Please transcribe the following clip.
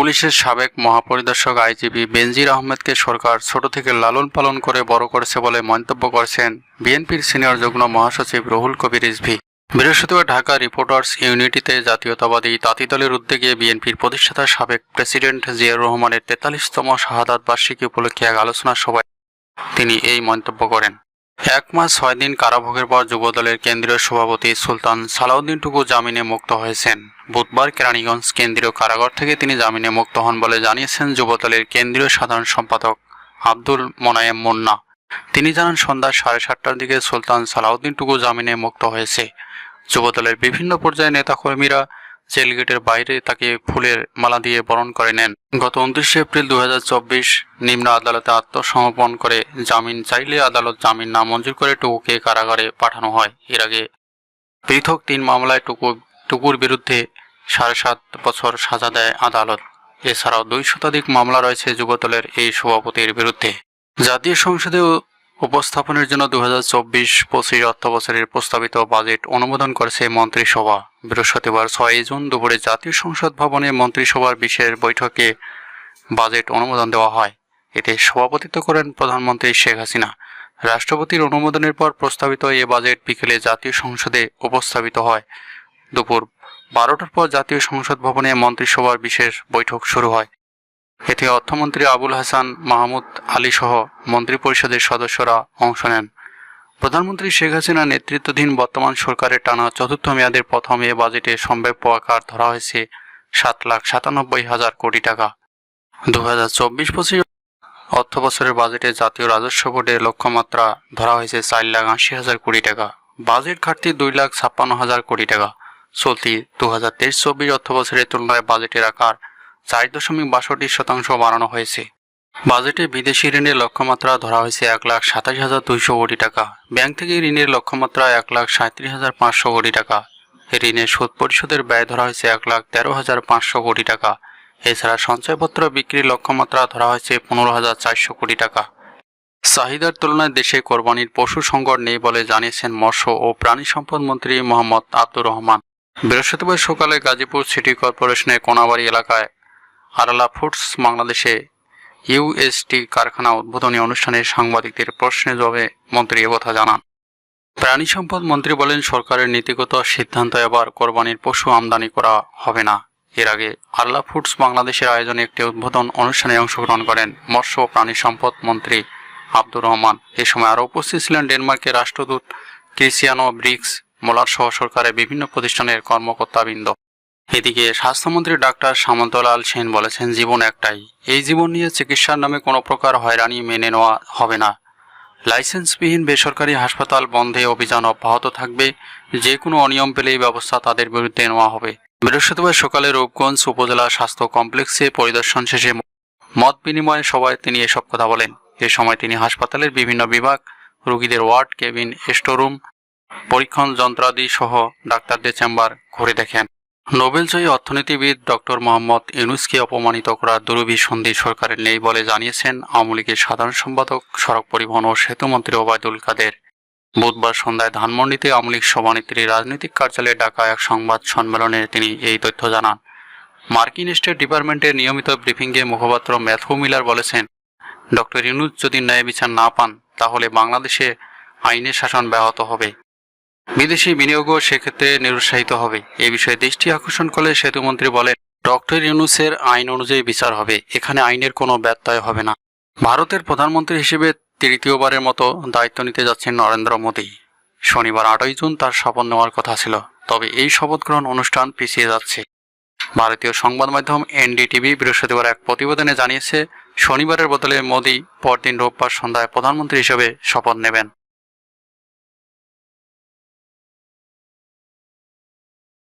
পুলিশের সাবেক মহাপরিদর্শক আইজিপি বেনজির আহমেদকে সরকার ছোট থেকে লালন পালন করে বড় করেছে বলে মন্তব্য করেছেন বিএনপির সিনিয়র যুগ্ম মহাসচিব রুহুল কবির রিজভী। বৃহস্পতিবার ঢাকা রিপোর্টার্স ইউনিটিতে জাতীয়তাবাদী তাঁতি দলের উদ্যোগে বিএনপির প্রতিষ্ঠাতা সাবেক প্রেসিডেন্ট জিয়াউর রহমানের তেতাল্লিশতম শাহাদাত বার্ষিকী উপলক্ষে এক আলোচনা সভায় তিনি এই মন্তব্য করেন। এক মাস ছয় দিন কারাভোগের পর যুবদলের কেন্দ্রীয় সভাপতি সুলতান সালাউদ্দিন টুকু জামিনে মুক্ত হয়েছেন। বুধবার কেরানীগঞ্জ কেন্দ্রীয় কারাগার থেকে তিনি জামিনে মুক্ত হন বলে জানিয়েছেন যুবদলের কেন্দ্রীয় সাধারণ সম্পাদক আব্দুল মোনায়েম মুন্না। তিনি জানান, সন্ধ্যা সাড়ে সাতটার দিকে সুলতান সালাউদ্দিন টুকু জামিনে মুক্ত হয়েছে। যুবদলের বিভিন্ন পর্যায়ে নেতাকর্মীরা জেল গেটের বাইরে তাকে ফুলের মালা দিয়ে বরণ করে নেন। গত উনত্রিশে এপ্রিল দুহাজার চব্বিশ নিম্ন আদালতে আত্মসমর্পণ করে জামিন চাইলে আদালত জামিন না মঞ্জুর করে টুকুকে কারাগারে পাঠানো হয়। এর আগে পৃথক তিন মামলায় টুকু, টুকুর বিরুদ্ধে সাড়ে সাত বছর সাজা দেয় আদালত। এছাড়াও দুই শতাধিক মামলা রয়েছে যুবদলের এই সভাপতির বিরুদ্ধে। জাতীয় সংসদে উপস্থাপনের জন্য দু হাজার চব্বিশ পঁচিশ অর্থ বছরের প্রস্তাবিত বাজেট অনুমোদন করেছে মন্ত্রিসভা। বৃহস্পতিবার ছয় জুন দুপুরে জাতীয় সংসদ ভবনে মন্ত্রিসভার বিশেষ বৈঠকে বাজেট অনুমোদন দেওয়া হয়। এতে সভাপতিত্ব করেন প্রধানমন্ত্রী শেখ হাসিনা। রাষ্ট্রপতির অনুমোদনের পর প্রস্তাবিত এ বাজেট বিকেলে জাতীয় সংসদে উপস্থাপিত হয়। দুপুর বারোটার পর জাতীয় সংসদ ভবনে মন্ত্রিসভার বিশেষ বৈঠক শুরু হয়। এতে অর্থমন্ত্রী আবুল হাসান, মাহমুদ আলী সহ মন্ত্রিপরিষদের সদস্যরা অংশ নেন। প্রধানমন্ত্রী শেখ হাসিনা নেতৃত্বাধীন বর্তমান সরকারের টানা চতুর্থ মেয়াদের প্রথম এ বাজেটে সম্ভাব্য আকার ধরা হয়েছে সাত লাখ সাতানব্বই হাজার কোটি টাকা। দু হাজার চব্বিশ পঁচিশ অর্থ বছরের বাজেটে জাতীয় রাজস্ব বোর্ডের লক্ষ্যমাত্রা ধরা হয়েছে চার লাখ আশি হাজার কোটি টাকা। বাজেট ঘাটতি দুই লাখ ছাপ্পান্ন হাজার কোটি টাকা। চলতি দু হাজার তেইশ চব্বিশ অর্থ বছরের তুলনায় বাজেটের আকার চার দশমিক বাষট্টি শতাংশ বাড়ানো হয়েছে। বাজেটে বিদেশি ঋণের লক্ষ্যমাত্রা ধরা হয়েছে এক লাখ সাতাশ হাজার দুইশো কোটি টাকা। ব্যাংক থেকে ঋণের লক্ষ্যমাত্রা এক লাখ সাঁত্রিশ হাজার পাঁচশো কোটি টাকা। ঋণের সুদ পরিশোধের ব্যয় ধরা হয়েছে এক লাখ তেরো হাজার পাঁচশো কোটি টাকা। এছাড়া সঞ্চয়পত্র বিক্রির লক্ষ্যমাত্রা ধরা হয়েছে পনেরো হাজার চারশো কোটি টাকা। চাহিদার তুলনায় দেশে কোরবানির পশু সংকট নেই বলে জানিয়েছেন মৎস্য ও প্রাণী সম্পদ মন্ত্রী মোহাম্মদ আব্দুর রহমান। বৃহস্পতিবার সকালে গাজীপুর সিটি কর্পোরেশনের কোনাবাড়ি এলাকায় আরালা ফুডস বাংলাদেশে ইউএসটি কারখানা উদ্বোধনী অনুষ্ঠানে সাংবাদিকদের প্রশ্নের জবাবে মন্ত্রী একথা জানান। প্রাণী সম্পদ মন্ত্রী বলেন, সরকারের নীতিগত সিদ্ধান্ত এবার কোরবানির পশু আমদানি করা হবে না। এর আগে আরলা ফুডস বাংলাদেশের আয়োজনে একটি উদ্বোধন অনুষ্ঠানে অংশগ্রহণ করেন মৎস্য ও প্রাণী সম্পদ মন্ত্রী আব্দুর রহমান। এ সময় আরও উপস্থিত ছিলেন ডেনমার্কের রাষ্ট্রদূত ক্রিসিয়ানো ব্রিক্স মোলার সহ সরকারের বিভিন্ন প্রতিষ্ঠানের কর্মকর্তাবৃন্দ। এদিকে স্বাস্থ্যমন্ত্রী ডাক্তার সামন্তলাল সেন বলেছেন, জীবন একটাই। এই জীবন নিয়ে চিকিৎসার নামে কোনো প্রকার হয়রানি মেনে নেওয়া হবে না। লাইসেন্সবিহীন বেসরকারি হাসপাতাল বন্ধে অভিযান অব্যাহত থাকবে যে কোনো অনিয়ম পেলেই ব্যবস্থা তাদের বিরুদ্ধে নেওয়া হবে। বৃহস্পতিবার সকালে রূপগঞ্জ উপজেলা স্বাস্থ্য কমপ্লেক্সে পরিদর্শন শেষে মত বিনিময়ে সভায় তিনি এসব কথা বলেন। এ সময় তিনি হাসপাতালের বিভিন্ন বিভাগ, রোগীদের ওয়ার্ড, কেবিন স্টোরুম পরীক্ষণ যন্ত্রাদি সহ ডাক্তারদের চেম্বার ঘুরে দেখেন। নোবেলজয়ী অর্থনীতিবিদ ডক্টর মোহাম্মদ ইউনুসকে অপমানিত করার দুরভিসন্ধি সরকারের নেই বলে জানিয়েছেন আওয়ামী লীগের সাধারণ সম্পাদক, সড়ক পরিবহন ও সেতুমন্ত্রী ওবায়দুল কাদের। বুধবার সন্ধ্যায় ধানমন্ডিতে আওয়ামী লীগ সভানেত্রীর রাজনৈতিক কার্যালয়ে ডাকা এক সংবাদ সম্মেলনে তিনি এই তথ্য জানান। মার্কিন স্টেট ডিপার্টমেন্টের নিয়মিত ব্রিফিংয়ে মুখপাত্র ম্যাথু মিলার বলেছেন, ডক্টর ইউনুস যদি ন্যায় বিচার না পান, তাহলে বাংলাদেশে আইনের শাসন ব্যাহত হবে। বিদেশি বিনিয়োগও সেক্ষেত্রে নিরুৎসাহিত হবে। এ বিষয়ে দৃষ্টি আকর্ষণ করলে সেতুমন্ত্রী বলেন, ডক্টর ইউনুসের আইন অনুযায়ী বিচার হবে। এখানে আইনের কোনো ব্যত্যয় হবে না। ভারতের প্রধানমন্ত্রী হিসেবে তৃতীয়বারের মতো দায়িত্ব নিতে যাচ্ছেন নরেন্দ্র মোদী। শনিবার আটই জুন তার শপথ নেওয়ার কথা ছিল। তবে এই শপথ গ্রহণ অনুষ্ঠান পিছিয়ে যাচ্ছে। ভারতীয় সংবাদ মাধ্যম এনডিটিভি বৃহস্পতিবার এক প্রতিবেদনে জানিয়েছে, শনিবারের বদলে মোদী পরদিন রোববার সন্ধ্যায় প্রধানমন্ত্রী হিসেবে শপথ নেবেন।